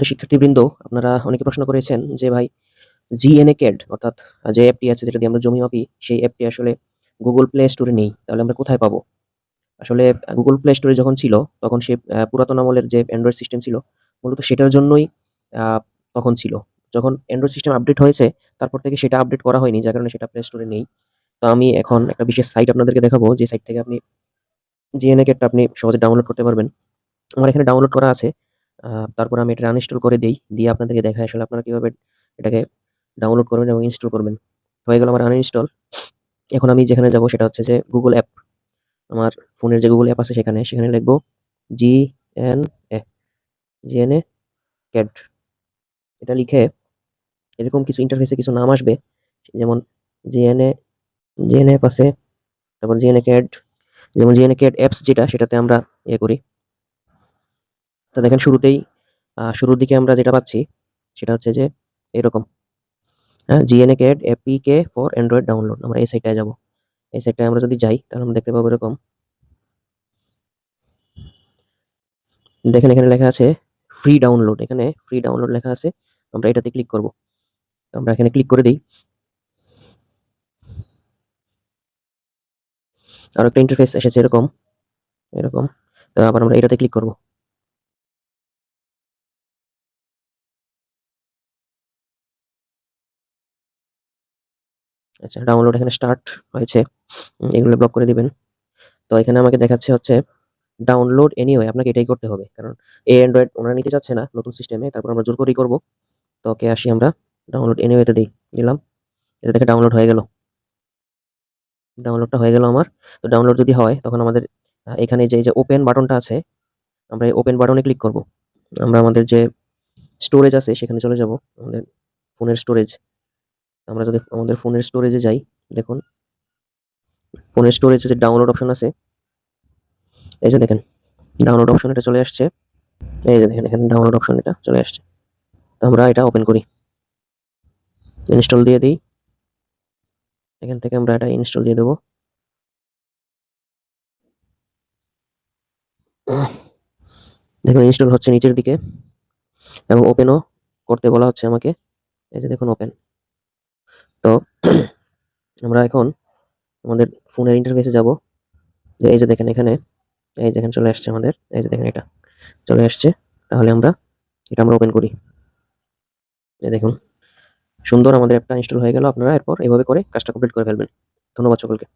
তো শিক্ষার্থীবৃন্দ, আপনারা অনেকে প্রশ্ন করেছেন যে ভাই জিএনএ ক্যাড অর্থাৎ যে অ্যাপটি আছে যেটা দিয়ে আমরা জমি মাপি, সেই অ্যাপটি আসলে গুগল প্লে স্টোরে নেই, তাহলে আমরা কোথায় পাবো? আসলে গুগল প্লে স্টোরে যখন ছিল, তখন সে পুরাতন আমলের যে অ্যান্ড্রয়েড সিস্টেম ছিল, মূলত সেটার জন্যই তখন ছিল। যখন অ্যান্ড্রয়েড সিস্টেম আপডেট হয়েছে, তারপর থেকে সেটা আপডেট করা হয়নি, যার কারণে সেটা প্লে স্টোরে নেই। তো আমি এখন একটা বিশেষ সাইট আপনাদেরকে দেখাবো, যে সাইট থেকে আপনি জিএনএ ক্যাডটা আপনি সহজে ডাউনলোড করতে পারবেন। আমার এখানে ডাউনলোড করা আছে তারপর আমি এটা আনইনস্টল করে দিই। দিয়ে আপনাদেরকে দেখাই আসলে আপনারা কীভাবে এটাকে ডাউনলোড করবেন এবং ইনস্টল করবেন। হয়ে গেল আমার আনইনস্টল এখন আমি যেখানে যাব সেটা হচ্ছে যে গুগল অ্যাপ আমার ফোনের যে গুগল অ্যাপ আছে সেখানে সেখানে লিখব G N A G N A CAD এটা লিখে এরকম কিছু ইন্টারফেসে কিছু নাম আসবে, যেমন জিএনএ জিএনএ অ্যাপ আছে তারপর জিএনএ ক্যাড যেমন জিএনএ ক্যাড অ্যাপস যেটা, সেটাতে আমরা ইয়ে করি। তা দেখেন শুরুতেই শুরুর দিকে আমরা যেটা পাচ্ছি, সেটা হচ্ছে যে এরকম। হ্যাঁ GNA CAD APK for Android download আমরা এই সাইটটায় যাব। এই সাইটটায় আমরা যদি যাই, তাহলে আমরা দেখতে পাবো এরকম। দেখেন এখানে লেখা আছে ফ্রি ডাউনলোড এখানে ফ্রি ডাউনলোড লেখা আছে, আমরা এটাতে ক্লিক করব। আমরা এখানে ক্লিক করে দিই। আর একটা ইন্টারফেস এসেছে এরকম এরকম। তো আবার আমরা এটাতে ক্লিক করব। আচ্ছা ডাউনলোড এখানে স্টার্ট হয়েছে। এগুলো ব্লক করে দিবেন। তো এখানে আমাকে দেখাচ্ছে হচ্ছে ডাউনলোড এনিওয়ে আপনাকে এটাই করতে হবে। কারণ এ অ্যান্ড্রয়েড ওনারা নিতে চাচ্ছে না নতুন সিস্টেমে তারপর আমরা জোর করেই করব। তো ওকে আসি আমরা ডাউনলোড এনিওয়েতে দিই দিলাম এটা দেখে ডাউনলোড হয়ে গেল। ডাউনলোডটা হয়ে গেল আমার। তো ডাউনলোড যদি হয়, তখন আমাদের এখানে যে যে ওপেন বাটনটা আছে, আমরা এই ওপেন বাটনে ক্লিক করব। আমরা আমাদের যে স্টোরেজ আছে, সেখানে চলে যাব। আমাদের ফোনের স্টোরেজ আমরা যদি আমাদের ফোনের স্টোরেজে যাই, দেখুন। ফোনের স্টোরেজে যে ডাউনলোড অপশন আছে। এই যে দেখেন ডাউনলোড অপশন এটা চলে আসছে। এই যে দেখেন, এখানে ডাউনলোড অপশন এটা চলে আসছে। আমরা এটা ওপেন করি। ইনস্টল দিয়ে দিই। এখান থেকে আমরা এটা ইনস্টল দিয়ে দেবো। দেখুন ইনস্টল হচ্ছে নিচের দিকে। এবং ওপেনও করতে বলা হচ্ছে আমাকে। এই যে দেখুন ওপেন তো আমরা এখন আমাদের ফোনের যাব। যে এই যে দেখেন এখানে, এই যে এখানে চলে আসছে আমাদের, এই যে দেখেন এটা চলে আসছে। তাহলে আমরা, এটা আমরা ওপেন করি। দেখুন, সুন্দর আমাদের অ্যাপটা ইনস্টল হয়ে গেল আপনারা। এরপর এভাবে করে কাজটা কমপ্লিট করে ফেলবেন। ধন্যবাদ সকলকে।